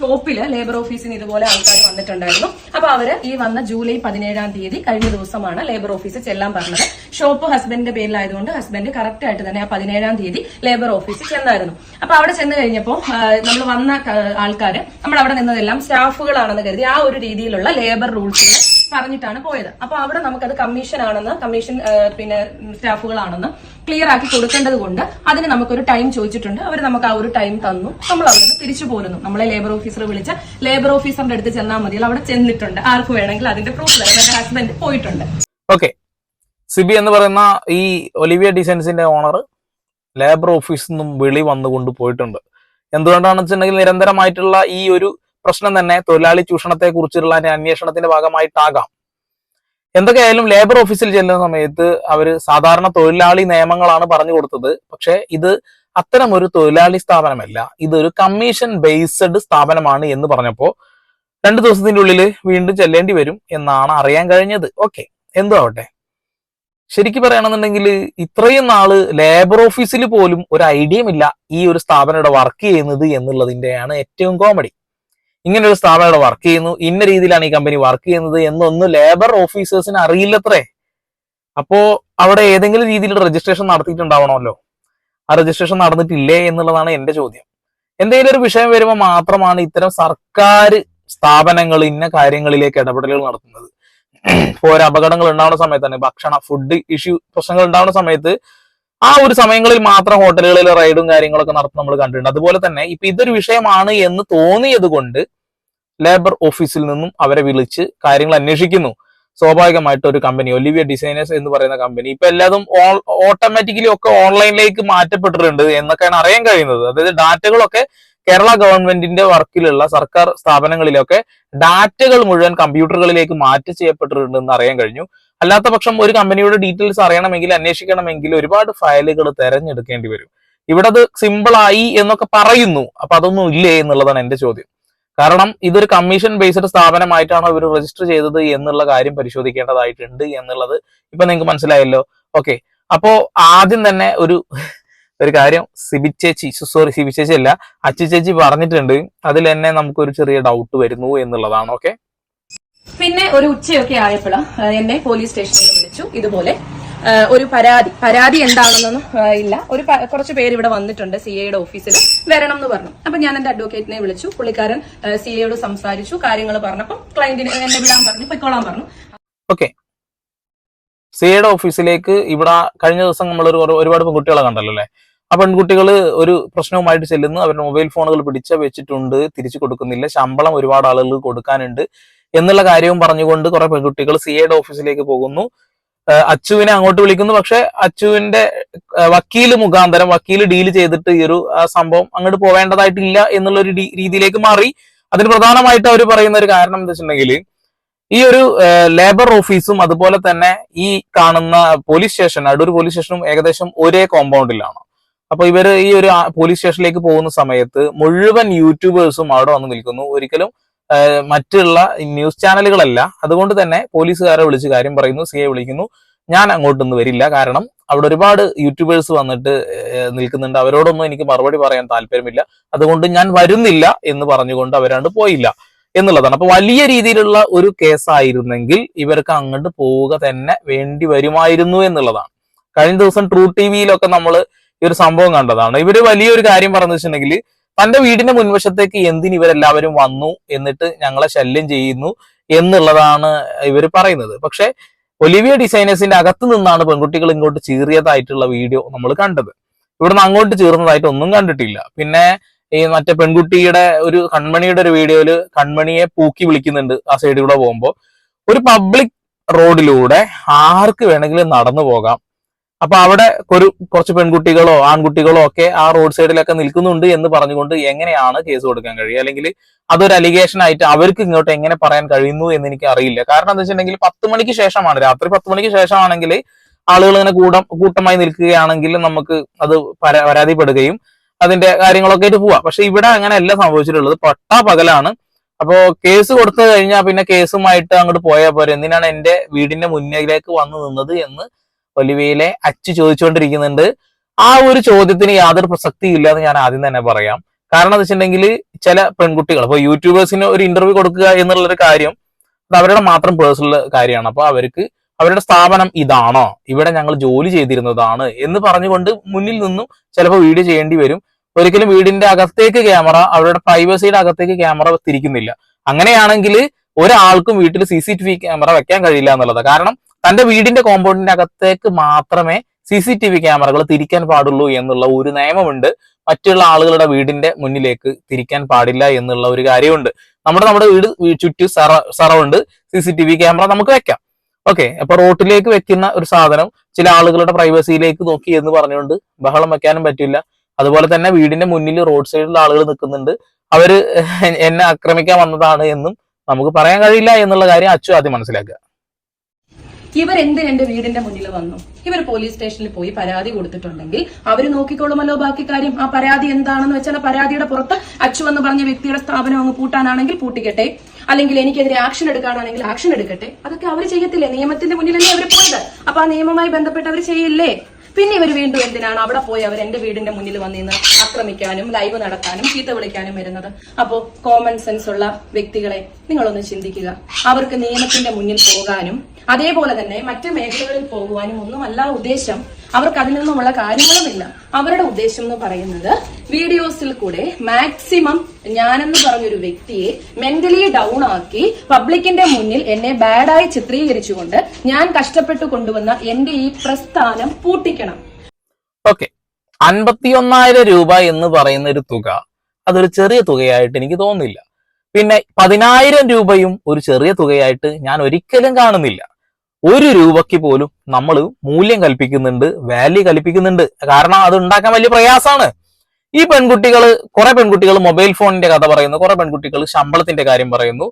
ഷോപ്പിൽ ലേബർ ഓഫീസിന് ഇതുപോലെ ആൾക്കാർ വന്നിട്ടുണ്ടായിരുന്നു. അപ്പൊ അവർ ഈ വന്ന ജൂലൈ പതിനേഴാം തീയതി കഴിഞ്ഞ ദിവസമാണ് ലേബർ ഓഫീസിൽ ചെല്ലാൻ പറഞ്ഞത്. ഷോപ്പ് ഹസ്ബൻഡിന്റെ പേരിലായതുകൊണ്ട് ഹസ്ബൻഡ് കറക്റ്റ് ആയിട്ട് തന്നെ ആ പതിനേഴാം തീയതി ലേബർ ഓഫീസിൽ ചെന്നായിരുന്നു. അപ്പൊ അവിടെ ചെന്ന് കഴിഞ്ഞപ്പോൾ നമ്മൾ വന്ന ആൾക്കാർ നമ്മൾ അവിടെ നിന്നതെല്ലാം സ്റ്റാഫുകളാണെന്ന് കരുതി ആ ഒരു രീതിയിലുള്ള ലേബർ റൂൾസിനെ പറഞ്ഞിട്ടാണ് പോയത്. അപ്പൊ അവിടെ നമുക്കത് കമ്മീഷൻ ആണെന്ന് കമ്മീഷൻ പിന്നെ സ്റ്റാഫുകളാണെന്ന് ക്ലിയർ ആക്കി കൊടുക്കേണ്ടത് കൊണ്ട് അതിന് നമുക്കൊരു ടൈം ചോദിച്ചിട്ടുണ്ട്. അവർ നമുക്ക് ആ ഒരു ടൈം തന്നു. നമ്മൾ അവിടെ തിരിച്ചു പോരുന്നു. നമ്മളെ ലേബർ ഓഫീസർ വിളിച്ച ലേബർ ഓഫീസറിന്റെ അടുത്ത് ചെന്നാൽ മതി അവിടെ ചെന്നിട്ടുണ്ട്. ആർക്ക് വേണമെങ്കിൽ അതിന്റെ പ്രൂഫ് തരാം. എന്റെ ഹസ്ബൻഡ് പോയിട്ടുണ്ട്. ഓക്കെ സിബി എന്ന് പറയുന്ന ഈ ഒലിവിയ ഡിസൈൻസിന്റെ ഓണർ ലേബർ ഓഫീസിൽ നിന്നും വിളി വന്നുകൊണ്ട് പോയിട്ടുണ്ട്. എന്തുകൊണ്ടാണെന്ന് വെച്ചിട്ടുണ്ടെങ്കിൽ നിരന്തരമായിട്ടുള്ള ഈ ഒരു പ്രശ്നം തന്നെ തൊഴിലാളി ചൂഷണത്തെ കുറിച്ചുള്ള അന്വേഷണത്തിന്റെ ഭാഗമായിട്ടാകാം. എന്തൊക്കെയായാലും ലേബർ ഓഫീസിൽ ചെല്ലുന്ന സമയത്ത് അവർ സാധാരണ തൊഴിലാളി നിയമങ്ങളാണ് പറഞ്ഞു കൊടുത്തത്. പക്ഷെ ഇത് അത്തരം ഒരു തൊഴിലാളി സ്ഥാപനമല്ല. ഇതൊരു കമ്മീഷൻ ബേസ്ഡ് സ്ഥാപനമാണ് എന്ന് പറഞ്ഞപ്പോ രണ്ടു ദിവസത്തിന്റെ ഉള്ളിൽ വീണ്ടും ചെല്ലേണ്ടി വരും എന്നാണ് അറിയാൻ കഴിഞ്ഞത്. ഓക്കെ എന്തോ ആവട്ടെ. ശരിക്കും പറയുകയാണെന്നുണ്ടെങ്കിൽ ഇത്രയും നാൾ ലേബർ ഓഫീസിൽ പോലും ഒരു ഐഡിയയും ഇല്ല ഈ ഒരു സ്ഥാപനം വർക്ക് ചെയ്യുന്നത് എന്നുള്ളതിന്റെയാണ് ഏറ്റവും കോമഡി ഇങ്ങനെ ഒരു സ്ഥാപനം ഇവിടെ വർക്ക് ചെയ്യുന്നു. ഇന്ന രീതിയിലാണ് ഈ കമ്പനി വർക്ക് ചെയ്യുന്നത് എന്നൊന്നും ലേബർ ഓഫീസേഴ്സിന് അറിയില്ലത്രേ. അപ്പോ അവിടെ ഏതെങ്കിലും രീതിയിൽ രജിസ്ട്രേഷൻ നടത്തിയിട്ടുണ്ടാവണമല്ലോ. ആ രജിസ്ട്രേഷൻ നടന്നിട്ടില്ലേ എന്നുള്ളതാണ് എന്റെ ചോദ്യം. എന്തെങ്കിലും ഒരു വിഷയം വരുമ്പോൾ മാത്രമാണ് ഇത്തരം സർക്കാർ സ്ഥാപനങ്ങൾ ഇന്ന കാര്യങ്ങളിലേക്ക് ഇടപെടലുകൾ നടത്തുന്നത്. ഇപ്പോ ഒരു അപകടങ്ങൾ ഉണ്ടാവുന്ന സമയത്ത് തന്നെ ഭക്ഷണ ഫുഡ് ഇഷ്യൂ പ്രശ്നങ്ങൾ ഉണ്ടാവുന്ന സമയത്ത് ആ ഒരു സമയങ്ങളിൽ മാത്രം ഹോട്ടലുകളിൽ റൈഡും കാര്യങ്ങളൊക്കെ നടത്തുന്ന നമ്മൾ കണ്ടിട്ടുണ്ട്. അതുപോലെ തന്നെ ഇപ്പൊ ഇതൊരു വിഷയമാണ് എന്ന് തോന്നിയത് കൊണ്ട് ലേബർ ഓഫീസിൽ നിന്നും അവരെ വിളിച്ച് കാര്യങ്ങൾ അന്വേഷിക്കുന്നു. സ്വാഭാവികമായിട്ട് ഒരു കമ്പനി ഒലിവിയ ഡിസൈനേഴ്സ് എന്ന് പറയുന്ന കമ്പനി ഇപ്പൊ എല്ലാതും ഓട്ടോമാറ്റിക്കലി ഒക്കെ ഓൺലൈനിലേക്ക് മാറ്റപ്പെട്ടിട്ടുണ്ട് എന്നൊക്കെയാണ് അറിയാൻ കഴിയുന്നത്. അതായത് ഡാറ്റകളൊക്കെ കേരള ഗവൺമെന്റിന്റെ വർക്കിലുള്ള സർക്കാർ സ്ഥാപനങ്ങളിലൊക്കെ ഡാറ്റകൾ മുഴുവൻ കമ്പ്യൂട്ടറുകളിലേക്ക് മാറ്റി ചെയ്യപ്പെട്ടിട്ടുണ്ട് എന്ന് അറിയാൻ കഴിഞ്ഞു. അല്ലാത്ത പക്ഷം ഒരു കമ്പനിയുടെ ഡീറ്റെയിൽസ് അറിയണമെങ്കിൽ അന്വേഷിക്കണമെങ്കിൽ ഒരുപാട് ഫയലുകൾ തെരഞ്ഞെടുക്കേണ്ടി വരും. ഇവിടെ അത് സിമ്പിൾ ആയി എന്നൊക്കെ പറയുന്നു. അപ്പൊ അതൊന്നും ഇല്ലേ എന്നുള്ളതാണ് എന്റെ ചോദ്യം. കാരണം ഇതൊരു കമ്മീഷൻ ബേസ്ഡ് സ്ഥാപനമായിട്ടാണ് ഇവർ രജിസ്റ്റർ ചെയ്തത് എന്നുള്ള കാര്യം പരിശോധിക്കേണ്ടതായിട്ടുണ്ട് എന്നുള്ളത് ഇപ്പൊ നിങ്ങൾക്ക് മനസ്സിലായല്ലോ. ഓക്കെ അപ്പോ ആദ്യം തന്നെ ഒരു ഒരു കാര്യം സിബി ചേച്ചി സോറി സിബി ചേച്ചി അല്ല അച്ചു ചേച്ചി പറഞ്ഞിട്ടുണ്ട്. അതിൽ തന്നെ നമുക്കൊരു ചെറിയ ഡൗട്ട് വരുന്നു എന്നുള്ളതാണ്. ഓക്കെ പിന്നെ ഒരു ഉച്ചയൊക്കെ ആയപ്പോൾ എന്നെ പോലീസ് സ്റ്റേഷനിൽ വിളിച്ചു. ഇതുപോലെ ഒരു പരാതി. പരാതി എന്താണെന്നൊന്നും ഇല്ല. ഒരു കുറച്ച് പേര് ഇവിടെ വന്നിട്ടുണ്ട് സി എയുടെ ഓഫീസിൽ വരണം എന്ന് പറഞ്ഞു. അപ്പൊ ഞാൻ എന്റെ അഡ്വക്കേറ്റിനെ വിളിച്ചു. പുള്ളിക്കാരൻ സി എയോട് സംസാരിച്ചു. കാര്യങ്ങൾ പറഞ്ഞപ്പോൾ ക്ലയന്റിനെ എന്നെ വിടാൻ പറഞ്ഞു. പൊയ്ക്കോളാൻ പറഞ്ഞു. ഓക്കെ സിയുടെ ഓഫീസിലേക്ക് ഇവിടെ കഴിഞ്ഞ ദിവസം നമ്മൾ ഒരു ഒരുപാട് പെൺകുട്ടികളെ കണ്ടല്ലോ അല്ലെ? ആ പെൺകുട്ടികൾ ഒരു പ്രശ്നവുമായിട്ട് ചെല്ലുന്നു. അവരുടെ മൊബൈൽ ഫോണുകൾ പിടിച്ച വെച്ചിട്ടുണ്ട്. തിരിച്ചു കൊടുക്കുന്നില്ല. ശമ്പളം ഒരുപാട് ആളുകൾ കൊടുക്കാനുണ്ട്. എന്നുള്ള കാര്യവും പറഞ്ഞുകൊണ്ട് കുറെ പെൺകുട്ടികൾ സി എയുടെ ഓഫീസിലേക്ക് പോകുന്നു. അച്ചുവിനെ അങ്ങോട്ട് വിളിക്കുന്നു. പക്ഷെ അച്ചുവിന്റെ വക്കീൽ മുഖാന്തരം വക്കീൽ ഡീൽ ചെയ്തിട്ട് ഈ ഒരു സംഭവം അങ്ങോട്ട് പോവേണ്ടതായിട്ടില്ല എന്നുള്ള ഒരു രീതിയിലേക്ക് മാറി. അതിന് പ്രധാനമായിട്ട് അവർ പറയുന്ന ഒരു കാരണം എന്താ വെച്ചിട്ടുണ്ടെങ്കിൽ ഈ ഒരു ലേബർ ഓഫീസും അതുപോലെ തന്നെ ഈ കാണുന്ന പോലീസ് സ്റ്റേഷൻ അടൂർ പോലീസ് സ്റ്റേഷനും ഏകദേശം ഒരേ കോമ്പൗണ്ടിലാണ് അപ്പൊ ഇവർ ഈ ഒരു പോലീസ് സ്റ്റേഷനിലേക്ക് പോകുന്ന സമയത്ത് മുഴുവൻ യൂട്യൂബേഴ്സും അവിടെ വന്ന് നിൽക്കുന്നു. ഒരിക്കലും മറ്റുള്ള ന്യൂസ് ചാനലുകളല്ല. അതുകൊണ്ട് തന്നെ പോലീസുകാരെ വിളിച്ച് കാര്യം പറയുന്നു സി എ വിളിക്കുന്നു. ഞാൻ അങ്ങോട്ടൊന്നും വരില്ല. കാരണം അവിടെ ഒരുപാട് യൂട്യൂബേഴ്സ് വന്നിട്ട് നിൽക്കുന്നുണ്ട്. അവരോടൊന്നും എനിക്ക് മറുപടി പറയാൻ താല്പര്യമില്ല. അതുകൊണ്ട് ഞാൻ വരുന്നില്ല എന്ന് പറഞ്ഞുകൊണ്ട് അവരാണ്ട് പോയില്ല എന്നുള്ളതാണ്. അപ്പൊ വലിയ രീതിയിലുള്ള ഒരു കേസായിരുന്നെങ്കിൽ ഇവർക്ക് അങ്ങോട്ട് പോവുക തന്നെ വേണ്ടി വരുമായിരുന്നു എന്നുള്ളതാണ്. കഴിഞ്ഞ ദിവസം ട്രൂ ടി വിയിലൊക്കെ നമ്മൾ ഈ ഒരു സംഭവം കണ്ടതാണ്. ഇവർ വലിയൊരു കാര്യം പറഞ്ഞു വെച്ചിട്ടുണ്ടെങ്കിൽ തന്റെ വീടിന്റെ മുൻവശത്തേക്ക് എന്തിന് ഇവരെല്ലാവരും വന്നു എന്നിട്ട് ഞങ്ങളെ ശല്യം ചെയ്യുന്നു എന്നുള്ളതാണ് ഇവർ പറയുന്നത്. പക്ഷെ ഒലിവിയ ഡിസൈനേഴ്സിന്റെ അകത്ത് നിന്നാണ് പെൺകുട്ടികൾ ഇങ്ങോട്ട് ചീറിയതായിട്ടുള്ള വീഡിയോ നമ്മൾ കണ്ടത്. ഇവിടുന്ന് അങ്ങോട്ട് ചീർന്നതായിട്ട് ഒന്നും കണ്ടിട്ടില്ല. പിന്നെ ഈ മറ്റേ പെൺകുട്ടിയുടെ ഒരു കൺമണിയുടെ ഒരു വീഡിയോയിൽ കൺമണിയെ പൂക്കി വിളിക്കുന്നുണ്ട് ആ സൈഡിലൂടെ പോകുമ്പോൾ ഒരു പബ്ലിക് റോഡിലൂടെ ആർക്ക് വേണമെങ്കിലും നടന്നു പോകാം. അപ്പൊ അവിടെ ഒരു കുറച്ച് പെൺകുട്ടികളോ ആൺകുട്ടികളോ ഒക്കെ ആ റോഡ് സൈഡിലൊക്കെ നിൽക്കുന്നുണ്ട് എന്ന് പറഞ്ഞുകൊണ്ട് എങ്ങനെയാണ് കേസ് കൊടുക്കാൻ കഴിയുക? അല്ലെങ്കിൽ അതൊരു അലിഗേഷൻ ആയിട്ട് അവർക്ക് ഇങ്ങോട്ട് എങ്ങനെ പറയാൻ കഴിയുന്നു എന്ന് എനിക്ക് അറിയില്ല. കാരണം എന്താ വെച്ചിട്ടുണ്ടെങ്കിൽ പത്ത് മണിക്ക് ശേഷമാണ്. രാത്രി പത്ത് മണിക്ക് ശേഷമാണെങ്കിൽ ആളുകൾ ഇങ്ങനെ കൂടം കൂട്ടമായി നിൽക്കുകയാണെങ്കിൽ നമുക്ക് അത് പരാ- പരാതിപ്പെടുകയും അതിന്റെ കാര്യങ്ങളൊക്കെ ആയിട്ട് പോവാം. പക്ഷെ ഇവിടെ അങ്ങനെയല്ല സംഭവിച്ചിട്ടുള്ളത്. പട്ടാ പകലാണ്. അപ്പോ കേസ് കൊടുത്തു കഴിഞ്ഞാൽ പിന്നെ കേസുമായിട്ട് അങ്ങോട്ട് പോയാൽ പോരെ. എന്തിനാണ് എന്റെ വീടിന്റെ മുന്നിലേക്ക് വന്നു നിന്നത് എന്ന് ഒലിവയിലെ അച്ചു ചോദിച്ചുകൊണ്ടിരിക്കുന്നുണ്ട്. ആ ഒരു ചോദ്യത്തിന് യാതൊരു പ്രസക്തിയും ഇല്ല എന്ന് ഞാൻ ആദ്യം തന്നെ പറയാം. കാരണം എന്താ വെച്ചിട്ടുണ്ടെങ്കിൽ ചില പെൺകുട്ടികൾ അപ്പൊ യൂട്യൂബേഴ്സിന് ഒരു ഇന്റർവ്യൂ കൊടുക്കുക എന്നുള്ളൊരു കാര്യം അത് അവരുടെ മാത്രം പേഴ്സണൽ കാര്യമാണ്. അപ്പൊ അവർക്ക് അവരുടെ സ്ഥാപനം ഇതാണോ? ഇവിടെ ഞങ്ങൾ ജോലി ചെയ്തിരുന്നതാണ് എന്ന് പറഞ്ഞുകൊണ്ട് മുന്നിൽ നിന്നും ചിലപ്പോൾ വീഡിയോ ചെയ്യേണ്ടി വരും. ഒരിക്കലും വീടിന്റെ അകത്തേക്ക് ക്യാമറ അവരുടെ പ്രൈവസിയുടെ അകത്തേക്ക് ക്യാമറ തിരിക്കുന്നില്ല. അങ്ങനെയാണെങ്കിൽ ഒരാൾക്കും വീട്ടിൽ C C T V camera വെക്കാൻ കഴിയില്ല എന്നുള്ളത്. കാരണം തന്റെ വീടിന്റെ കോമ്പൗണ്ടിന്റെ അകത്തേക്ക് മാത്രമേ സി സി ടി വി ക്യാമറകൾ തിരിക്കാൻ പാടുള്ളൂ എന്നുള്ള ഒരു നിയമമുണ്ട്. മറ്റുള്ള ആളുകളുടെ വീടിന്റെ മുന്നിലേക്ക് തിരിക്കാൻ പാടില്ല എന്നുള്ള ഒരു കാര്യമുണ്ട്. നമ്മുടെ നമ്മുടെ വീട് ചുറ്റു Sara surround C C T V camera നമുക്ക് വെക്കാം. ഓക്കെ അപ്പൊ റോട്ടിലേക്ക് വെക്കുന്ന ഒരു സാധനം ചില ആളുകളുടെ പ്രൈവസിയിലേക്ക് നോക്കി എന്ന് പറഞ്ഞുകൊണ്ട് ബഹളം വെക്കാനും പറ്റില്ല. അതുപോലെ തന്നെ വീടിന്റെ മുന്നിൽ റോഡ് സൈഡിൽ ആളുകൾ നിൽക്കുന്നുണ്ട്. അവർ എന്നെ ആക്രമിക്കാൻ വന്നതാണ് എന്നും നമുക്ക് പറയാൻ കഴിയില്ല എന്നുള്ള കാര്യം അച്ചു ആദ്യം മനസ്സിലാക്കുക. ഇവർ എന്ത് എന്റെ വീടിന്റെ മുന്നിൽ വന്നു? ഇവർ പോലീസ് സ്റ്റേഷനിൽ പോയി പരാതി കൊടുത്തിട്ടുണ്ടെങ്കിൽ അവർ നോക്കിക്കോളുമല്ലോ ബാക്കി കാര്യം. ആ പരാതി എന്താണെന്ന് വെച്ചാൽ പരാതിയുടെ പുറത്ത് അച്ചു എന്ന് പറഞ്ഞ വ്യക്തിയുടെ സ്ഥാപനം അങ്ങ് പൂട്ടാനാണെങ്കിൽ പൂട്ടിക്കട്ടെ. അല്ലെങ്കിൽ എനിക്കെതിരെ ആക്ഷൻ എടുക്കാനാണെങ്കിൽ ആക്ഷൻ എടുക്കട്ടെ. അതൊക്കെ അവർ ചെയ്യത്തില്ലേ? നിയമത്തിന്റെ മുന്നിലല്ലേ അവർ പോയത്? അപ്പൊ ആ നിയമവുമായി ബന്ധപ്പെട്ട് അവർ ചെയ്യില്ലേ? പിന്നെ ഇവർ വീണ്ടും എന്തിനാണ് അവിടെ പോയി അവർ എന്റെ വീടിന്റെ മുന്നിൽ വന്നിന്ന് ആക്രമിക്കാനും ലൈവ് നടത്താനും ചീത്ത വിളിക്കാനും വരുന്നത്? അപ്പോ കോമൺ സെൻസ് ഉള്ള വ്യക്തികളെ നിങ്ങളൊന്ന് ചിന്തിക്കുക. അവർക്ക് നിയമത്തിന്റെ മുന്നിൽ പോകാനും അതേപോലെ തന്നെ മറ്റ് മേഖലകളിൽ പോകുവാനും ഒന്നുമല്ല ഉദ്ദേശം. അവർക്ക് അതിൽ നിന്നുമുള്ള കാര്യങ്ങളുമില്ല. അവരുടെ ഉദ്ദേശം എന്ന് പറയുന്നത് വീഡിയോസിൽ കൂടെ മാക്സിമം ഞാനെന്ന് പറഞ്ഞൊരു വ്യക്തിയെ മെന്റലി ഡൗൺ ആക്കി പബ്ലിക്കിന്റെ മുന്നിൽ എന്നെ ബാഡായി ചിത്രീകരിച്ചുകൊണ്ട് ഞാൻ കഷ്ടപ്പെട്ടു കൊണ്ടുവന്ന എന്റെ ഈ പ്രസ്ഥാനം പൂട്ടിക്കണം. ഓക്കെ അൻപത്തിയൊന്നായിരം രൂപ എന്ന് പറയുന്ന ഒരു തുക. അതൊരു ചെറിയ തുകയായിട്ട് എനിക്ക് തോന്നുന്നില്ല. പിന്നെ പതിനായിരം രൂപയും ഒരു ചെറിയ തുകയായിട്ട് ഞാൻ ഒരിക്കലും കാണുന്നില്ല. ഒരു രൂപയ്ക്ക് പോലും നമ്മൾ മൂല്യം കൽപ്പിക്കുന്നുണ്ട് വാല്യൂ കൽപ്പിക്കുന്നുണ്ട്. കാരണം അത് ഉണ്ടാക്കാൻ വലിയ പ്രയാസമാണ് ഈ പെൺകുട്ടികൾ കുറെ പെൺകുട്ടികൾ മൊബൈൽ ഫോണിന്റെ കഥ പറയുന്നു കുറെ പെൺകുട്ടികൾ ശമ്പളത്തിന്റെ കാര്യം പറയുന്നു.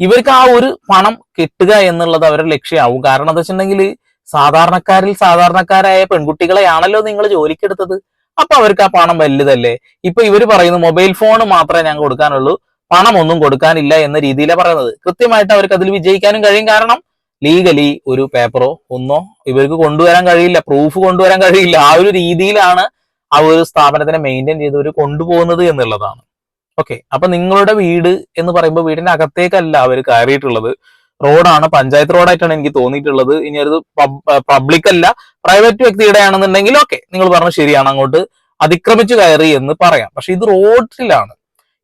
ഇവർക്ക് ആ ഒരു പണം കിട്ടുക എന്നുള്ളത് അവരുടെ ലക്ഷ്യമാവും. കാരണം എന്താ വെച്ചിട്ടുണ്ടെങ്കിൽ സാധാരണക്കാരിൽ സാധാരണക്കാരായ പെൺകുട്ടികളെയാണല്ലോ നിങ്ങൾ ജോലിക്കെടുത്തത്. അപ്പൊ അവർക്ക് ആ പണം വലുതല്ലേ? ഇപ്പൊ ഇവർ പറയുന്നു മൊബൈൽ ഫോൺ മാത്രമേ ഞാൻ കൊടുക്കാനുള്ളൂ. പണം ഒന്നും കൊടുക്കാനില്ല എന്ന രീതിയിലാണ് പറയുന്നത്. കൃത്യമായിട്ട് അവർക്ക് അതിൽ വിജയിക്കാനും കഴിയും. കാരണം ലീഗലി ഒരു പേപ്പറോ ഒന്നോ ഇവർക്ക് കൊണ്ടുവരാൻ കഴിയില്ല പ്രൂഫ് കൊണ്ടുവരാൻ കഴിയില്ല. ആ ഒരു രീതിയിലാണ് ആ ഒരു സ്ഥാപനത്തിനെ മെയിന്റെയിൻ ചെയ്ത് ഒരു കൊണ്ടുപോകുന്നത് എന്നുള്ളതാണ്. ഓക്കെ അപ്പൊ നിങ്ങളുടെ വീട് എന്ന് പറയുമ്പോൾ വീടിന്റെ അകത്തേക്കല്ല അവർ കയറിയിട്ടുള്ളത്. റോഡാണ് പഞ്ചായത്ത് റോഡായിട്ടാണ് എനിക്ക് തോന്നിയിട്ടുള്ളത്. ഇനി ഒരു പബ്ലിക് അല്ല പ്രൈവറ്റ് വ്യക്തിയുടെ ആണെന്നുണ്ടെങ്കിൽ ഓക്കെ നിങ്ങൾ പറഞ്ഞു ശരിയാണ് അങ്ങോട്ട് അതിക്രമിച്ചു കയറി എന്ന് പറയാം. പക്ഷെ ഇത് റോഡിലാണ്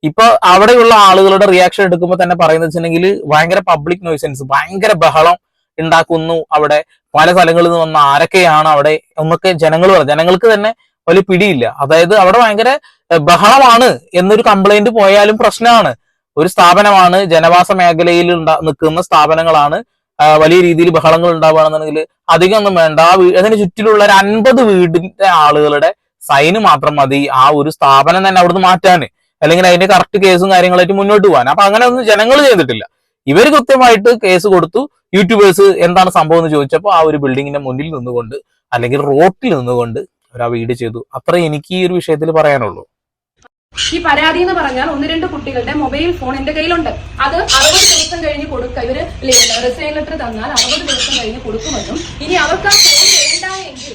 ഇപ്പൊ അവിടെയുള്ള ആളുകളുടെ റിയാക്ഷൻ എടുക്കുമ്പോൾ തന്നെ പറയുന്നത് വെച്ചിട്ടുണ്ടെങ്കിൽ ഭയങ്കര പബ്ലിക് നോയ്സൻസ് ഭയങ്കര ബഹളം ഉണ്ടാക്കുന്നു അവിടെ. പല സ്ഥലങ്ങളിൽ നിന്ന് വന്ന ആരൊക്കെയാണ് അവിടെ എന്നൊക്കെ ജനങ്ങൾ പറഞ്ഞു ജനങ്ങൾക്ക് തന്നെ വലിയ പിടിയില്ല. അതായത് അവിടെ ഭയങ്കര ബഹളമാണ് എന്നൊരു കംപ്ലൈന്റ് പോയാലും പ്രശ്നമാണ് ഒരു സ്ഥാപനമാണ് ജനവാസ മേഖലയിൽ നിൽക്കുന്ന സ്ഥാപനങ്ങളാണ് വലിയ രീതിയിൽ ബഹളങ്ങൾ ഉണ്ടാവുകയാണെന്നുണ്ടെങ്കിൽ അധികം ഒന്നും വേണ്ട. ആ അതിന് ചുറ്റിലുള്ള ഒരു അൻപത് വീടിന്റെ ആളുകളുടെ സൈന് മാത്രം മതി ആ ഒരു സ്ഥാപനം തന്നെ അവിടുന്ന് മാറ്റാന്. അല്ലെങ്കിൽ അതിന്റെ കറക്റ്റ് കേസും കാര്യങ്ങളായിട്ട് മുന്നോട്ട് പോകാൻ. അപ്പൊ അങ്ങനെ ഒന്നും ജനങ്ങൾ ചെയ്തിട്ടില്ല. ഇവർ കൃത്യമായിട്ട് കേസ് കൊടുത്തു. യൂട്യൂബേഴ്സ് എന്താണ് സംഭവം എന്ന് ചോദിച്ചപ്പോൾ ആ ഒരു ബിൽഡിങ്ങിന്റെ മുന്നിൽ നിന്നുകൊണ്ട് അല്ലെങ്കിൽ റോട്ടിൽ നിന്നുകൊണ്ട് അവർ ആ വീട് ചെയ്തു. അത്ര എനിക്ക് ഈ ഒരു വിഷയത്തിൽ പറയാനുള്ളൂ. ഈ പരാതി എന്ന് പറഞ്ഞാൽ ഒന്ന് രണ്ട് കുട്ടികളുടെ മൊബൈൽ ഫോൺ എന്റെ കയ്യിലുണ്ട്. അത് അറുപത് ദിവസം കഴിഞ്ഞ് കൊടുക്ക. ഇവർ റിസൈൻ ലെറ്റർ തന്നാൽ അറുപത് ദിവസം കഴിഞ്ഞ് കൊടുക്കുമെന്നും ഇനി അവർക്ക് ആ ഫോൺ വേണ്ട എങ്കിൽ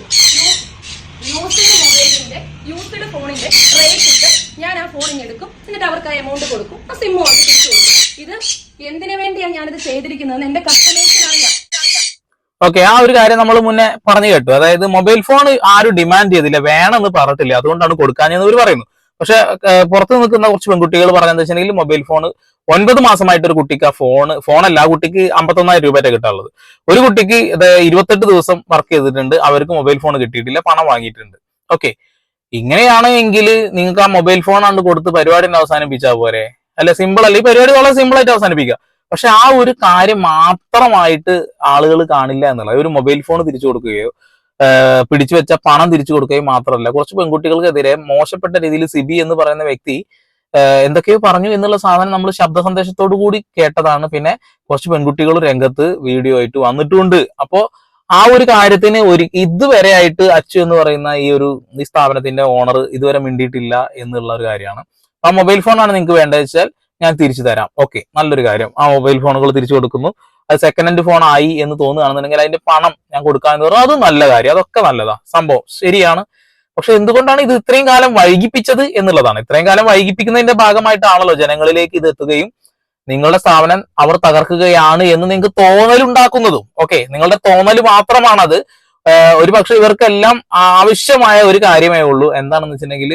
യൂസ്ഡ് മൊബൈലിന്റെ യൂസ്ഡ് ഫോണിന്റെ റേറ്റ് ഞാൻ ആ ഫോൺ ഇങ്ങനെ എടുക്കും. എന്നിട്ട് അവർക്ക് ആ എമൗണ്ട് കൊടുക്കും. ആ സിം അവർക്ക് തിരിച്ചു കൊടുക്കും. ഇത് എന്തിനു വേണ്ടിയാണ് ഞാനിത് ചെയ്തിരിക്കുന്നത് എന്റെ കസ്റ്റമേഴ്സിന് അറിയാം. ഓക്കെ ആ ഒരു കാര്യം നമ്മൾ മുന്നേ പറഞ്ഞു കേട്ടു. അതായത് മൊബൈൽ ഫോൺ ആരും ഡിമാൻഡ് ചെയ്തില്ല. വേണമെന്ന് പറഞ്ഞിട്ടില്ല. അതുകൊണ്ടാണ് കൊടുക്കാഞ്ഞെന്ന് അവർ പറയുന്നു. പക്ഷെ പുറത്ത് നിൽക്കുന്ന കുറച്ച് പെൺകുട്ടികൾ പറഞ്ഞതെന്ന് വെച്ചിട്ടുണ്ടെങ്കിൽ മൊബൈൽ ഫോൺ ഒൻപത് മാസമായിട്ട് ഒരു കുട്ടിക്ക് ആ ഫോൺ ഫോണല്ല ആ കുട്ടിക്ക് അമ്പത്തൊന്നായിരം രൂപയുടെ കിട്ടാനുള്ളത് ഒരു കുട്ടിക്ക് ഇരുപത്തെട്ട് ദിവസം വർക്ക് ചെയ്തിട്ടുണ്ട്. അവർക്ക് മൊബൈൽ ഫോൺ കിട്ടിയിട്ടില്ല പണം വാങ്ങിയിട്ടുണ്ട്. ഓക്കെ ഇങ്ങനെയാണെങ്കിൽ നിങ്ങൾക്ക് ആ മൊബൈൽ ഫോൺ ആണ് കൊടുത്ത് പരിപാടി അവസാനിപ്പിച്ചാൽ പോരെ. അല്ല സിമ്പിൾ അല്ല. ഈ പരിപാടി വളരെ സിമ്പിൾ ആയിട്ട് അവസാനിപ്പിക്കാം പക്ഷെ ആ ഒരു കാര്യം മാത്രമായിട്ട് ആളുകൾ കാണില്ല എന്നുള്ളത്. ഒരു മൊബൈൽ ഫോൺ തിരിച്ചു കൊടുക്കുകയോ പിടിച്ചു വെച്ച പണം തിരിച്ചു കൊടുക്കുകയും മാത്രമല്ല. കുറച്ച് പെൺകുട്ടികൾക്കെതിരെ മോശപ്പെട്ട രീതിയിൽ സിബി എന്ന് പറയുന്ന വ്യക്തി എന്തൊക്കെയോ പറഞ്ഞു എന്നുള്ള സാധനം നമ്മൾ ശബ്ദ സന്ദേശത്തോടു കൂടി കേട്ടതാണ്. പിന്നെ കുറച്ച് പെൺകുട്ടികൾ രംഗത്ത് വീഡിയോ ആയിട്ട് വന്നിട്ടുണ്ട്. അപ്പോ ആ ഒരു കാര്യത്തിന് ഒരു ഇതുവരെ ആയിട്ട് അച്ചു എന്ന് പറയുന്ന ഈ ഒരു ഈ സ്ഥാപനത്തിന്റെ ഓണർ ഇതുവരെ മിണ്ടിയിട്ടില്ല എന്നുള്ള ഒരു കാര്യമാണ്. ആ മൊബൈൽ ഫോണാണ് നിങ്ങൾക്ക് വേണ്ടത് വെച്ചാൽ ഞാൻ തിരിച്ചു തരാം. ഓക്കെ നല്ലൊരു കാര്യം. ആ മൊബൈൽ ഫോണുകൾ തിരിച്ചു കൊടുക്കുന്നു. അത് സെക്കൻഡ് ഹാൻഡ് ഫോൺ ആയി എന്ന് തോന്നുകയാണെന്നുണ്ടെങ്കിൽ അതിന്റെ പണം ഞാൻ കൊടുക്കാമെന്ന് പറഞ്ഞു അത് നല്ല കാര്യം. അതൊക്കെ നല്ലതാ. സംഭവം ശരിയാണ്. പക്ഷെ എന്തുകൊണ്ടാണ് ഇത് ഇത്രയും കാലം വൈകിപ്പിച്ചത് എന്നുള്ളതാണ്. ഇത്രയും കാലം വൈകിപ്പിക്കുന്നതിന്റെ ഭാഗമായിട്ടാണല്ലോ ജനങ്ങളിലേക്ക് ഇത് എത്തുകയും നിങ്ങളുടെ സ്ഥാപനം അവർ തകർക്കുകയാണ് എന്ന് നിങ്ങൾക്ക് തോന്നലുണ്ടാക്കുന്നതും. ഓക്കെ നിങ്ങളുടെ തോന്നൽ മാത്രമാണത്. ഒരു പക്ഷെ ഇവർക്കെല്ലാം ആവശ്യമായ ഒരു കാര്യമേ ഉള്ളൂ. എന്താണെന്ന് വെച്ചിട്ടുണ്ടെങ്കിൽ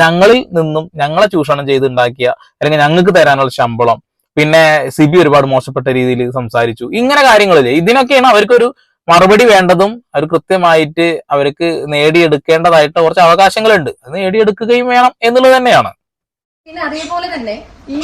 ഞങ്ങളിൽ നിന്നും ഞങ്ങളെ ചൂഷണം ചെയ്ത് ഉണ്ടാക്കിയ അല്ലെങ്കിൽ ഞങ്ങൾക്ക് തരാനുള്ള ശമ്പളം പിന്നെ സിബി ഒരുപാട് മോശപ്പെട്ട രീതിയിൽ സംസാരിച്ചു. ഇങ്ങനെ കാര്യങ്ങളില്ലേ? ഇതിനൊക്കെയാണ് അവർക്കൊരു മറുപടി വേണ്ടതും അവർ കൃത്യമായിട്ട് അവർക്ക് നേടിയെടുക്കേണ്ടതായിട്ട് കുറച്ച് അവകാശങ്ങളുണ്ട്. അത് നേടിയെടുക്കുകയും വേണം എന്നുള്ളത് തന്നെയാണ്. പിന്നെ അതേപോലെ തന്നെ ഈ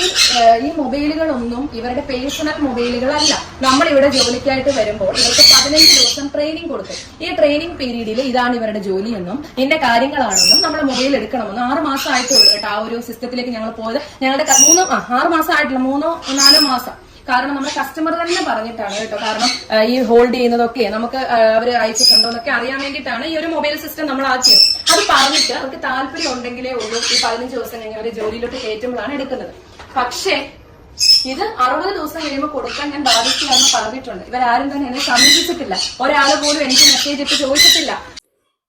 ഈ മൊബൈലുകളൊന്നും ഇവരുടെ പേഴ്സണൽ മൊബൈലുകളല്ല. നമ്മൾ ഇവിടെ ജോലിക്കായിട്ട് വരുമ്പോൾ ഇവർക്ക് പതിനഞ്ച് ദിവസം ട്രെയിനിങ് കൊടുക്കും. ഈ ട്രെയിനിങ് പീരീഡിൽ ഇതാണ് ഇവരുടെ ജോലിയെന്നും ഇതിന്റെ കാര്യങ്ങളാണെന്നും നമ്മൾ മൊബൈൽ എടുക്കണമെന്നും ആറ് മാസം ആയിട്ടുള്ളൂ കേട്ടോ ആ ഒരു സിസ്റ്റത്തിലേക്ക് ഞങ്ങൾ പോയത്. ഞങ്ങളുടെ മൂന്നോ ആറ് മാസം ആയിട്ടില്ല മൂന്നോ നാലോ മാസം. കാരണം നമ്മുടെ കസ്റ്റമർ തന്നെ പറഞ്ഞിട്ടാണ് കേട്ടോ. കാരണം ഈ ഹോൾഡ് ചെയ്യുന്നതൊക്കെ നമുക്ക് അവർ അയച്ചിട്ടുണ്ടോ എന്നൊക്കെ അറിയാൻ വേണ്ടിയിട്ടാണ് ഈ ഒരു മൊബൈൽ സിസ്റ്റം നമ്മൾ ആക്കിയത്. അത് പറഞ്ഞിട്ട് അവർക്ക് താല്പര്യം ഉണ്ടെങ്കിലേ ഉള്ളൂ ഈ പതിനഞ്ച് ദിവസം കഴിഞ്ഞ് അവർ ജോലിയിലോട്ട് കയറ്റുമ്പോഴാണ് എടുക്കുന്നത്. പക്ഷേ ഇത് അറുപത് ദിവസം കഴിയുമ്പോൾ കൊടുക്കാൻ ഞാൻ ബാധിക്കില്ലെന്ന് പറഞ്ഞിട്ടുണ്ട്. ഇവരാരും തന്നെ എന്നെ സമീപിച്ചിട്ടില്ല. ഒരാൾ പോലും എനിക്ക് മെസ്സേജ് ഇട്ട് ചോദിച്ചിട്ടില്ല.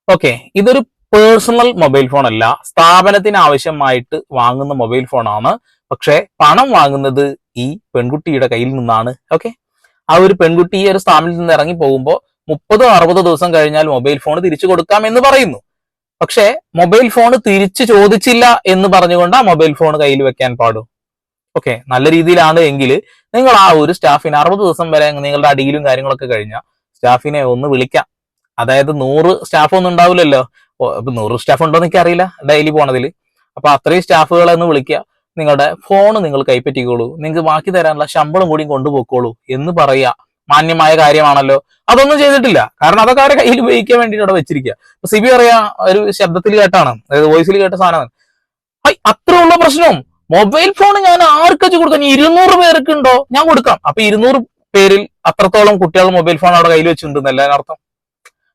ഓക്കെ ഇതൊരു പേഴ്സണൽ മൊബൈൽ ഫോൺ അല്ല. സ്ഥാപനത്തിന് ആവശ്യമായിട്ട് വാങ്ങുന്ന മൊബൈൽ ഫോണാണ് പക്ഷെ പണം വാങ്ങുന്നത് ഈ പെൺകുട്ടിയുടെ കയ്യിൽ നിന്നാണ്. ഓക്കെ ആ ഒരു പെൺകുട്ടി ഈ ഒരു സ്ഥാപനത്തിൽ നിന്ന് ഇറങ്ങി പോകുമ്പോൾ മുപ്പതോ അറുപതോ ദിവസം കഴിഞ്ഞാൽ മൊബൈൽ ഫോൺ തിരിച്ചു കൊടുക്കാം എന്ന് പറയുന്നു. പക്ഷേ മൊബൈൽ ഫോൺ തിരിച്ചു ചോദിച്ചില്ല എന്ന് പറഞ്ഞുകൊണ്ട് ആ മൊബൈൽ ഫോൺ കയ്യിൽ വെക്കാൻ പാടും. ഓക്കെ നല്ല രീതിയിലാണ് എങ്കിൽ നിങ്ങൾ ആ ഒരു സ്റ്റാഫിനെ അറുപത് ദിവസം വരെ നിങ്ങളുടെ അടിയിലും കാര്യങ്ങളൊക്കെ കഴിഞ്ഞാൽ സ്റ്റാഫിനെ ഒന്ന് വിളിക്കാം. അതായത് നൂറ് സ്റ്റാഫ് ഒന്നും ഉണ്ടാവില്ലല്ലോ. നൂറ് സ്റ്റാഫ് ഉണ്ടോ എന്നൊക്കെ അറിയില്ല ഡെയിലി പോണതിൽ അപ്പൊ അത്രയും സ്റ്റാഫുകളെ ഒന്ന് വിളിക്കുക. നിങ്ങളുടെ ഫോൺ നിങ്ങൾ കൈപ്പറ്റിക്കോളൂ. നിങ്ങൾക്ക് ബാക്കി തരാനുള്ള ശമ്പളം കൂടി കൊണ്ടുപോയിക്കോളൂ എന്ന് പറയുക മാന്യമായ കാര്യമാണല്ലോ. അതൊന്നും ചെയ്തിട്ടില്ല. കാരണം അതൊക്കെ അവരെ കയ്യിൽ ഉപയോഗിക്കാൻ വേണ്ടിയിട്ട് അവിടെ വെച്ചിരിക്കുക സിബി പറയാ ഒരു ശബ്ദത്തിൽ കേട്ടാണ്. അതായത് വോയിസിൽ കേട്ട അത്രയുള്ള അത്ര ഉള്ള പ്രശ്നവും മൊബൈൽ ഫോൺ ഞാൻ ആർക്ക് വെച്ച് കൊടുക്കാം? ഇനി ഇരുന്നൂറ് പേർക്ക് ഉണ്ടോ ഞാൻ കൊടുക്കാം. അപ്പൊ ഇരുന്നൂറ് പേരിൽ അത്രത്തോളം കുട്ടികൾ മൊബൈൽ ഫോൺ അവിടെ കയ്യിൽ വെച്ചിട്ടുണ്ടെന്നല്ല അർത്ഥം.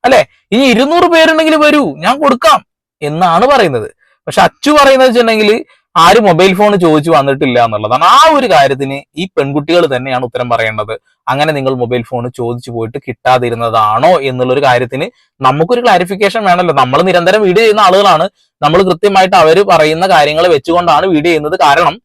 അല്ലെ? ഇനി ഇരുന്നൂറ് പേരുണ്ടെങ്കിൽ വരൂ. ഞാൻ കൊടുക്കാം എന്നാണ് പറയുന്നത്. പക്ഷെ അച്ചു പറയുന്നത് വെച്ചിട്ടുണ്ടെങ്കിൽ ആരും മൊബൈൽ ഫോൺ ചോദിച്ചു വന്നിട്ടില്ല എന്നുള്ളതാണ് ആ ഒരു കാര്യത്തിന് ഈ പെൺകുട്ടികൾ തന്നെയാണ് ഉത്തരം പറയേണ്ടത്. അങ്ങനെ നിങ്ങൾ മൊബൈൽ ഫോൺ ചോദിച്ചു പോയിട്ട് കിട്ടാതിരുന്നതാണോ എന്നുള്ളൊരു കാര്യത്തിന് നമുക്കൊരു ക്ലാരിഫിക്കേഷൻ വേണമല്ലോ നമ്മൾ നിരന്തരം വീഡിയോ ചെയ്യുന്ന ആളുകളാണ്. നമ്മൾ കൃത്യമായിട്ട് അവർ പറയുന്ന കാര്യങ്ങൾ വെച്ചുകൊണ്ടാണ് വീഡിയോ ചെയ്യുന്നത്. കാരണം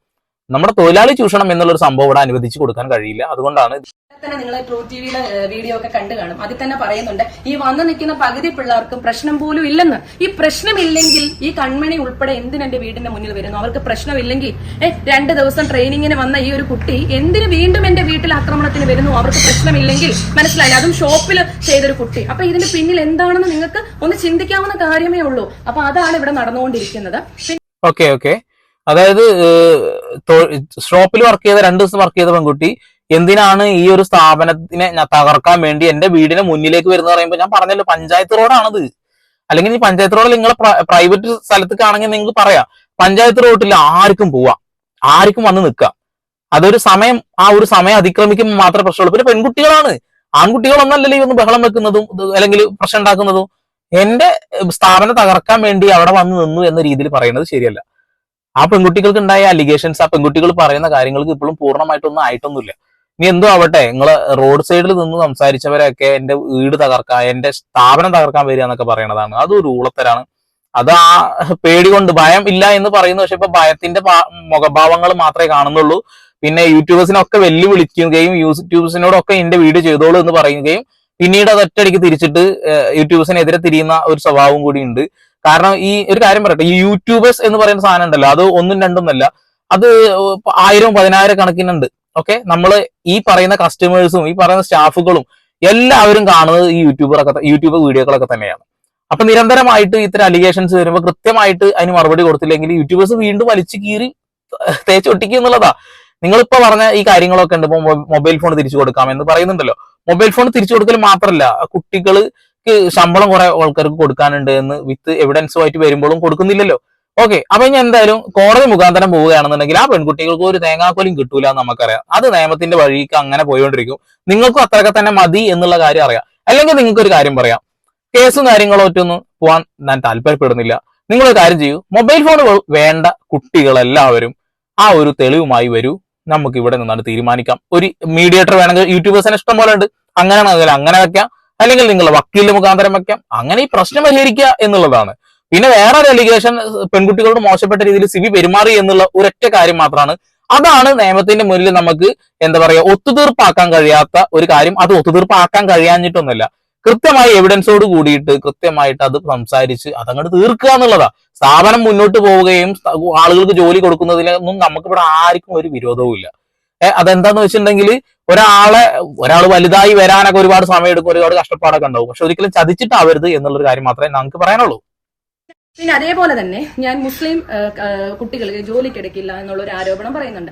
നമ്മുടെ തൊഴിലാളി ചൂഷണം എന്നുള്ളൊരു സംഭവം ഇവിടെ അനുവദിച്ചു കൊടുക്കാൻ കഴിയില്ല. അതുകൊണ്ടാണ് തന്നെ നിങ്ങൾ ട്രൂ ടിവിയിലെ വീഡിയോ ഒക്കെ കണ്ടു കാണും. അതിൽ തന്നെ പറയുന്നുണ്ട് ഈ വന്നു നിൽക്കുന്ന പകുതി പിള്ളേർക്കും പ്രശ്നം പോലും ഇല്ലെന്ന്. ഈ പ്രശ്നമില്ലെങ്കിൽ ഈ കൺമണി ഉൾപ്പെടെ എന്തിന് വീടിന്റെ മുന്നിൽ വരുന്നു? അവർക്ക് പ്രശ്നമില്ലെങ്കിൽ ഏ രണ്ട് ദിവസം ട്രെയിനിങ്ങിന് വന്ന ഈ ഒരു കുട്ടി എന്തിന് വീണ്ടും എന്റെ വീട്ടിൽ ആക്രമണത്തിന് വരുന്നു? അവർക്ക് പ്രശ്നമില്ലെങ്കിൽ. മനസ്സിലായില്ല? അതും ഷോപ്പിൽ ചെയ്തൊരു കുട്ടി. അപ്പൊ ഇതിന്റെ പിന്നിൽ എന്താണെന്ന് നിങ്ങൾക്ക് ഒന്ന് ചിന്തിക്കാവുന്ന കാര്യമേ ഉള്ളൂ. അപ്പൊ അതാണ് ഇവിടെ നടന്നുകൊണ്ടിരിക്കുന്നത്. Okay okay. അതായത് ഷോപ്പിൽ വർക്ക് ചെയ്ത രണ്ട് ദിവസം വർക്ക് ചെയ്ത പെൺകുട്ടി എന്തിനാണ് ഈ ഒരു സ്ഥാപനത്തിനെ തകർക്കാൻ വേണ്ടി എന്റെ വീടിന് മുന്നിലേക്ക് വരുന്ന പറയുമ്പോൾ ഞാൻ പറഞ്ഞല്ലോ പഞ്ചായത്ത് റോഡാണത്. അല്ലെങ്കിൽ ഈ പഞ്ചായത്ത് റോഡിൽ നിങ്ങൾ പ്രൈവറ്റ് സ്ഥലത്തേക്കാണെങ്കിൽ നിങ്ങൾക്ക് പറയാം. പഞ്ചായത്ത് റോഡിൽ ആർക്കും പോവാം. ആർക്കും വന്ന് നിൽക്കാം. അതൊരു സമയം ആ ഒരു സമയം അതിക്രമിക്കുമ്പോൾ മാത്രമേ പ്രശ്നമുള്ളൂ. പിന്നെ പെൺകുട്ടികളാണ്. ആൺകുട്ടികളൊന്നല്ലല്ലോ ഈ ഒന്ന് ബഹളം വെക്കുന്നതും അല്ലെങ്കിൽ പ്രശ്നം ഉണ്ടാക്കുന്നതും. എന്റെ സ്ഥാപനം തകർക്കാൻ വേണ്ടി അവിടെ വന്ന് നിന്നു എന്ന രീതിയിൽ പറയുന്നത് ശരിയല്ല. ആ പെൺകുട്ടികൾക്ക് ഉണ്ടായ അലിഗേഷൻസ് ആ പെൺകുട്ടികൾ പറയുന്ന കാര്യങ്ങൾക്ക് ഇപ്പോഴും പൂർണമായിട്ടൊന്നും ആയിട്ടൊന്നുമില്ല. ഇനി എന്തോ ആവട്ടെ? നിങ്ങൾ റോഡ് സൈഡിൽ നിന്ന് സംസാരിച്ചവരൊക്കെ എന്റെ വീട് തകർക്കാൻ എന്റെ സ്ഥാപനം തകർക്കാൻ വരിക എന്നൊക്കെ പറയണതാണ്. അതൊരു ഊളത്തരാണ്. അത് ആ പേടി കൊണ്ട് ഭയം ഇല്ല എന്ന് പറയുന്നു പക്ഷെ ഇപ്പൊ ഭയത്തിന്റെ മുഖഭാവങ്ങൾ മാത്രമേ കാണുന്നുള്ളൂ. പിന്നെ യൂട്യൂബേഴ്സിനൊക്കെ വെല്ലുവിളിക്കുകയും യൂട്യൂബേഴ്സിനോടൊക്കെ എന്റെ വീഡിയോ ചെയ്തോളൂ എന്ന് പറയുകയും പിന്നീട് അത് ഒറ്റയടിക്ക് തിരിച്ചിട്ട് യൂട്യൂബേഴ്സിനെതിരെ തിരിയുന്ന ഒരു സ്വഭാവം കൂടി ഉണ്ട്. കാരണം ഈ ഒരു കാര്യം പറയട്ടെ ഈ യൂട്യൂബേഴ്സ് എന്ന് പറയുന്ന സാധനം ഉണ്ടല്ലോ അത് ഒന്നും രണ്ടും അല്ല അത് ആയിരവും പതിനായിരം കണക്കിനുണ്ട്. ഓക്കെ നമ്മൾ ഈ പറയുന്ന കസ്റ്റമേഴ്സും ഈ പറയുന്ന സ്റ്റാഫുകളും എല്ലാവരും കാണുന്നത് ഈ യൂട്യൂബറൊക്കെ യൂട്യൂബ് വീഡിയോകളൊക്കെ തന്നെയാണ്. അപ്പൊ നിരന്തരമായിട്ട് ഇത്തരം അലിഗേഷൻസ് വരുമ്പോൾ കൃത്യമായിട്ട് അതിന് മറുപടി കൊടുത്തില്ലെങ്കിൽ യൂട്യൂബേഴ്സ് വീണ്ടും വലിച്ചു കീറി തേച്ചൊട്ടിക്കുക എന്നുള്ളതാ. നിങ്ങളിപ്പോ പറഞ്ഞ ഈ കാര്യങ്ങളൊക്കെ ഉണ്ട്. ഇപ്പൊ മൊബൈൽ ഫോൺ തിരിച്ചു കൊടുക്കാം എന്ന് പറയുന്നുണ്ടല്ലോ. മൊബൈൽ ഫോൺ തിരിച്ചു കൊടുക്കൽ മാത്രമല്ല കുട്ടികൾക്ക് ശമ്പളം കുറെ ആൾക്കാർക്ക് കൊടുക്കാനുണ്ട് എന്ന് വിത്ത് എവിഡൻസുമായിട്ട് വരുമ്പോഴും കൊടുക്കുന്നില്ലല്ലോ. ഓക്കെ അപ്പൊ ഇനി എന്തായാലും കോടതി മുഖാന്തരം പോവുകയാണെന്നുണ്ടെങ്കിൽ ആ പെൺകുട്ടികൾക്ക് ഒരു തേങ്ങാക്കോലും കിട്ടൂല എന്ന് നമുക്കറിയാം. അത് നിയമത്തിന്റെ വഴിക്ക് അങ്ങനെ പോയിക്കൊണ്ടിരിക്കും. നിങ്ങൾക്കും അത്രയൊക്കെ തന്നെ മതി എന്നുള്ള കാര്യം അറിയാം. അല്ലെങ്കിൽ നിങ്ങൾക്ക് ഒരു കാര്യം പറയാം. കേസും കാര്യങ്ങളോ ഒറ്റൊന്നും പോവാൻ ഞാൻ താല്പര്യപ്പെടുന്നില്ല. നിങ്ങൾ ഒരു കാര്യം ചെയ്യൂ. മൊബൈൽ ഫോൺ വേണ്ട കുട്ടികളെല്ലാവരും ആ ഒരു തെളിവുമായി വരൂ. നമുക്ക് ഇവിടെ നിന്നാണ് തീരുമാനിക്കാം. ഒരു മീഡിയേറ്റർ വേണമെങ്കിൽ യൂട്യൂബേഴ്സിന് ഇഷ്ടം പോലെ ഉണ്ട്. അങ്ങനെ ആണെങ്കിൽ അങ്ങനെ വെക്കാം. അല്ലെങ്കിൽ നിങ്ങൾ വക്കീലിന്റെ മുഖാന്തരം വെക്കാം. അങ്ങനെ ഈ പ്രശ്നം പരിഹരിക്കുക എന്നുള്ളതാണ്. പിന്നെ വേറെ ഒരു അലിഗേഷൻ പെൺകുട്ടികളോട് മോശപ്പെട്ട രീതിയിൽ സിബി പെരുമാറി എന്നുള്ള ഒരൊറ്റ കാര്യം മാത്രമാണ്. അതാണ് നിയമത്തിന്റെ മുന്നിൽ നമുക്ക് എന്താ പറയുക ഒത്തുതീർപ്പാക്കാൻ കഴിയാത്ത ഒരു കാര്യം. അത് ഒത്തുതീർപ്പാക്കാൻ കഴിയാഞ്ഞിട്ടൊന്നുമില്ല. കൃത്യമായി എവിഡൻസോട് കൂടിയിട്ട് കൃത്യമായിട്ട് അത് സംസാരിച്ച് അതങ്ങോട്ട് തീർക്കുക എന്നുള്ളതാ. സ്ഥാപനം മുന്നോട്ട് പോവുകയും ആളുകൾക്ക് ജോലി കൊടുക്കുന്നതിലൊന്നും നമുക്ക് ഇവിടെ ആർക്കും ഒരു വിരോധവും ഇല്ല. അതെന്താന്ന് വെച്ചിട്ടുണ്ടെങ്കിൽ ഒരാളെ ഒരാൾ വലുതായി വരാനൊക്കെ ഒരുപാട് സമയം എടുക്കും ഒരുപാട് കഷ്ടപ്പാടൊക്കെ ഉണ്ടാവും. പക്ഷെ ഒരിക്കലും ചതിച്ചിട്ടാവരുത് എന്നുള്ളൊരു കാര്യം മാത്രമേ നമുക്ക് പറയാനുള്ളൂ. പിന്നെ അതേപോലെ തന്നെ ഞാൻ മുസ്ലിം കുട്ടികൾക്ക് ജോലിക്കെടുക്കില്ല എന്നുള്ളൊരു ആരോപണം പറയുന്നുണ്ട്.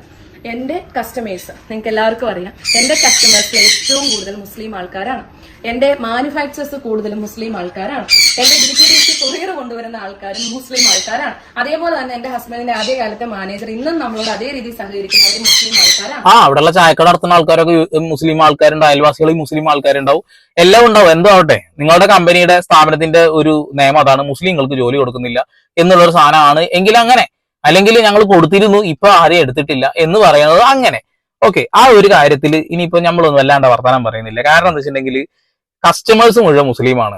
എന്റെ കസ്റ്റമേഴ്സ് നിങ്ങൾക്ക് എല്ലാവർക്കും അറിയാം. എന്റെ കസ്റ്റമേഴ്സിൽ ഏറ്റവും കൂടുതൽ മുസ്ലിം ആൾക്കാരാണ്. എന്റെ മാനുഫാക്ചേഴ്സ് കൂടുതലും മുസ്ലിം ആൾക്കാരാണ്. എന്റെ ഡിജിറ്റലിസ്റ്റ് കൊറിയർ കൊണ്ടുവരുന്ന ആൾക്കാരും മുസ്ലിം ആൾക്കാരാണ്. അതേപോലെ തന്നെ എന്റെ ഹസ്ബൻഡിന്റെ ആദ്യ കാലത്തെ മാനേജർ ഇന്നും നമ്മളോട് അതേ രീതിയിൽ സഹകരിക്കുന്ന മുസ്ലിം ആൾക്കാരാണ്. ആ അവിടെയുള്ള ചായക്കട നടത്തുന്ന ആൾക്കാരൊക്കെ മുസ്ലിം ആൾക്കാരുണ്ട്. അയൽവാസികൾ മുസ്ലിം ആൾക്കാരുണ്ടാവും. എല്ലാം ഉണ്ടാവും. എന്തോ ആവട്ടെ നിങ്ങളുടെ കമ്പനിയുടെ സ്ഥാപനത്തിന്റെ ഒരു നിയമം അതാണ് മുസ്ലിങ്ങൾക്ക് ജോലി കൊടുക്കുന്നില്ല എന്നുള്ള ഒരു സാധനമാണ്. എങ്കിൽ അങ്ങനെ അല്ലെങ്കിൽ ഞങ്ങൾ കൊടുത്തിരുന്നു ഇപ്പൊ ആരെയും എടുത്തിട്ടില്ല എന്ന് പറയുന്നത് അങ്ങനെ. ഓക്കെ ആ ഒരു കാര്യത്തിൽ ഇനിയിപ്പോ നമ്മളൊന്നും വല്ലാണ്ട് വർത്തമാനം പറയുന്നില്ല. കാരണം എന്താ വെച്ചിട്ടുണ്ടെങ്കിൽ കസ്റ്റമേഴ്സ് മുഴുവൻ മുസ്ലിമാണ്.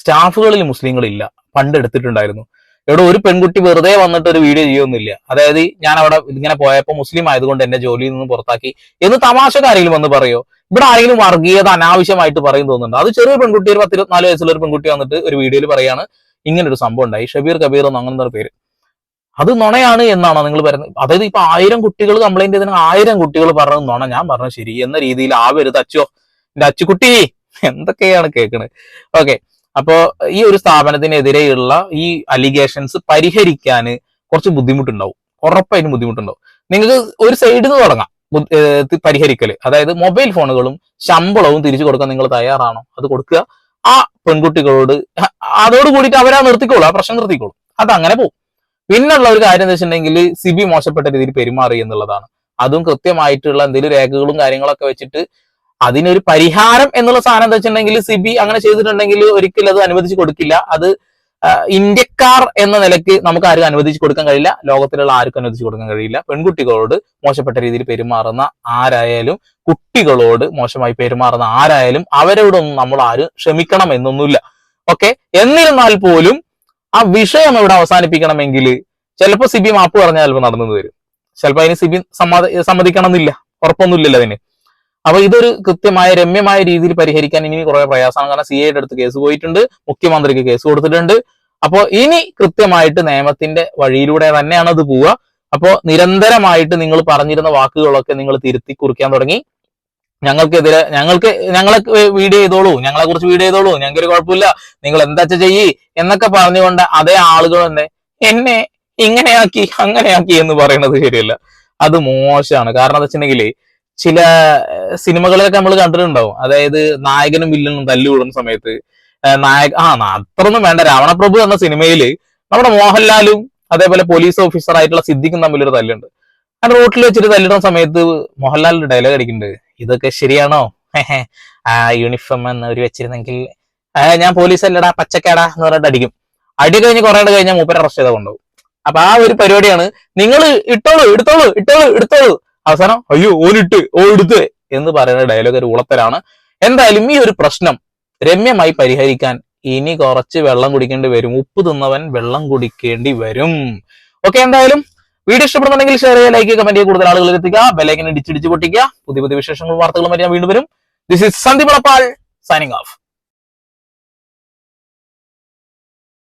സ്റ്റാഫുകളിൽ മുസ്ലിങ്ങളില്ല. പണ്ട് എടുത്തിട്ടുണ്ടായിരുന്നു. ഇവിടെ ഒരു പെൺകുട്ടി വെറുതെ വന്നിട്ട് ഒരു വീഡിയോ ചെയ്യൊന്നുമില്ല അതായത് ഞാൻ അവിടെ ഇങ്ങനെ പോയപ്പോൾ മുസ്ലിം ആയതുകൊണ്ട് എന്നെ ജോലിയിൽ നിന്ന് പുറത്താക്കി എന്ന് തമാശക്കാരെങ്കിലും വന്ന് പറയോ? ഇവിടെ ആരെങ്കിലും വർഗീയത അനാവശ്യമായിട്ട് പറയും തോന്നുന്നുണ്ട്. അത് ചെറിയ പെൺകുട്ടി ഒരു പത്തിരുപത്തിനാല് വയസ്സുള്ള ഒരു പെൺകുട്ടി വന്നിട്ട് ഒരു വീഡിയോയിൽ പറയാണ് ഇങ്ങനെ ഒരു സംഭവം ഉണ്ടായി. ഷബീർ കബീർ എന്ന് അങ്ങനത്തെ ഒരു പേര്. അത് നുണയാണ് എന്നാണ് നിങ്ങൾ പറയുന്നത്? അതായത് ഇപ്പൊ ആയിരം കുട്ടികൾ കംപ്ലൈന്റ് ചെയ്തതിന് ആയിരം കുട്ടികൾ പറഞ്ഞത് നുണ. ഞാൻ പറഞ്ഞത് ശരി എന്ന രീതിയിൽ ആവരുത്. അച്ചോ എന്റെ അച്ചുകുട്ടി എന്തൊക്കെയാണ് കേൾക്കുന്നത് ഓക്കെ അപ്പോ ഈ ഒരു സ്ഥാപനത്തിനെതിരെയുള്ള ഈ അലിഗേഷൻസ് പരിഹരിക്കാൻ കുറച്ച് ബുദ്ധിമുട്ടുണ്ടാവും. ഉറപ്പായിട്ടും ബുദ്ധിമുട്ടുണ്ടാവും. നിങ്ങൾക്ക് ഒരു സൈഡിൽ നിന്ന് തുടങ്ങാം. പരിഹരിക്കൽ അതായത് മൊബൈൽ ഫോണുകളും ശമ്പളവും തിരിച്ചു കൊടുക്കാൻ നിങ്ങൾ തയ്യാറാണോ? അത് കൊടുക്കുക. ആ പെൺകുട്ടികളോട് അതോട് കൂടിയിട്ട് അവരാ നിർത്തിക്കോളൂ. ആ പ്രശ്നം നിർത്തിക്കോളൂ. അത് അങ്ങനെ പോകും പിന്നുള്ള ഒരു കാര്യം എന്ന് വെച്ചിട്ടുണ്ടെങ്കിൽ സിബി മോശപ്പെട്ട രീതിയിൽ പെരുമാറി എന്നുള്ളതാണ്. അതും കൃത്യമായിട്ടുള്ള എന്തെങ്കിലും രേഖകളും കാര്യങ്ങളൊക്കെ വെച്ചിട്ട് അതിനൊരു പരിഹാരം എന്നുള്ള സാധനം എന്താ വെച്ചിട്ടുണ്ടെങ്കിൽ സിബി അങ്ങനെ ചെയ്തിട്ടുണ്ടെങ്കിൽ ഒരിക്കലും അത് അനുവദിച്ചു കൊടുക്കില്ല. അത് ഇന്ത്യക്കാർ എന്ന നിലയ്ക്ക് നമുക്ക് ആരും അനുവദിച്ചു കൊടുക്കാൻ കഴിയില്ല. ലോകത്തിലുള്ള ആർക്കും അനുവദിച്ചു കൊടുക്കാൻ കഴിയില്ല. പെൺകുട്ടികളോട് മോശപ്പെട്ട രീതിയിൽ പെരുമാറുന്ന ആരായാലും കുട്ടികളോട് മോശമായി പെരുമാറുന്ന ആരായാലും അവരോടൊന്നും നമ്മൾ ആരും ക്ഷമിക്കണം എന്നൊന്നുമില്ല. ഓക്കെ? എന്നിരുന്നാൽ പോലും ആ വിഷയം ഇവിടെ അവസാനിപ്പിക്കണമെങ്കിൽ ചിലപ്പോൾ സിബി മാപ്പ് പറഞ്ഞാൽ ചിലപ്പോൾ നടന്നു വരും. ചിലപ്പോൾ അതിന് സിബി സമ്മതി സമ്മതിക്കണമെന്നില്ല. ഉറപ്പൊന്നുമില്ലല്ലോ അതിന്. അപ്പൊ ഇതൊരു കൃത്യമായ രമ്യമായ രീതിയിൽ പരിഹരിക്കാൻ ഇനി കുറെ പ്രയാസമാണ്. കാരണം സി ഐയുടെ അടുത്ത് കേസ് പോയിട്ടുണ്ട്. മുഖ്യമന്ത്രിക്ക് കേസ് കൊടുത്തിട്ടുണ്ട്. അപ്പോൾ ഇനി കൃത്യമായിട്ട് നിയമത്തിന്റെ വഴിയിലൂടെ തന്നെയാണ് അത് പോവുക. അപ്പോൾ നിരന്തരമായിട്ട് നിങ്ങൾ പറഞ്ഞിരുന്ന വാക്കുകളൊക്കെ നിങ്ങൾ തിരുത്തി കുറിക്കാൻ തുടങ്ങി. ഞങ്ങൾക്കെതിരെ ഞങ്ങൾക്ക് ഞങ്ങളെ വീഡിയോ ചെയ്തോളൂ. ഞങ്ങളെ കുറിച്ച് വീഡിയോ ചെയ്തോളൂ. ഞങ്ങൾക്ക് ഒരു കുഴപ്പമില്ല. നിങ്ങൾ എന്താ ചെയ്യ് എന്നൊക്കെ പറഞ്ഞുകൊണ്ട് അതേ ആളുകൾ തന്നെ എന്നെ ഇങ്ങനെയാക്കി അങ്ങനെയാക്കി എന്ന് പറയുന്നത് ശരിയല്ല. അത് മോശമാണ്. കാരണം എന്താ വെച്ചിട്ടുണ്ടെങ്കിൽ ചില സിനിമകളിലൊക്കെ നമ്മൾ കണ്ടിട്ടുണ്ടാവും. അതായത് നായകനും വില്ലനും തല്ലുകൂടുന്ന സമയത്ത് നായക ആ അത്രയൊന്നും വേണ്ട. രാവണപ്രഭു എന്ന സിനിമയിൽ നമ്മുടെ മോഹൻലാലും അതേപോലെ പോലീസ് ഓഫീസർ ആയിട്ടുള്ള സിദ്ദിഖും തമ്മിലൊരു തല്ലുണ്ട്. ആ റോട്ടിൽ വെച്ചിട്ട് തല്ലിടുന്ന സമയത്ത് മോഹൻലാലിന്റെ ഡയലോഗ് അടിക്കുന്നുണ്ട്. ഇതൊക്കെ ശരിയാണോ? ആ യൂണിഫോം എന്ന് ഒരു വെച്ചിരുന്നെങ്കിൽ ഞാൻ പോലീസ് അല്ലടാ പച്ചക്കേടാ എന്ന് പറഞ്ഞിട്ട് അടിക്കും. അടി കഴിഞ്ഞ് കുറേ കഴിഞ്ഞാൽ മൂപ്പരെ അറസ്റ്റ് ചെയ്താൽ കൊണ്ടുപോകും. അപ്പൊ ആ ഒരു പരിപാടിയാണ് നിങ്ങൾ ഇട്ടോളൂ എടുത്തോളൂ ഇട്ടോളൂ എടുത്തോളൂ. അവസാനം അയ്യോ ഓനിട്ട് ഓ എടുത്ത് എന്ന് പറയുന്ന ഡയലോഗ് ഒരു ഉളത്തരാണ് എന്തായാലും ഈ ഒരു പ്രശ്നം രമ്യമായി പരിഹരിക്കാൻ ഇനി കുറച്ച് വെള്ളം കുടിക്കേണ്ടി വരും. ഉപ്പ് തിന്നവൻ വെള്ളം കുടിക്കേണ്ടി വരും. ഓക്കെ എന്തായാലും വീഡിയോ ഇഷ്ടപ്പെടുന്നുണ്ടെങ്കിൽ ഷെയർ ചെയ്യുക ലൈക്ക് കമന്റ് ചെയ്യുക കൂടുതൽ ആളുകൾ എത്തിക്കുക. ബെലൈക്കിനെ ഇടിച്ചിടിച്ച് പൊട്ടിക്കുക. പുതിയ പുതിയ വിശേഷങ്ങളും വാർത്തകളും ഞാൻ വീണ്ടും വരും. This is Sandeep signing off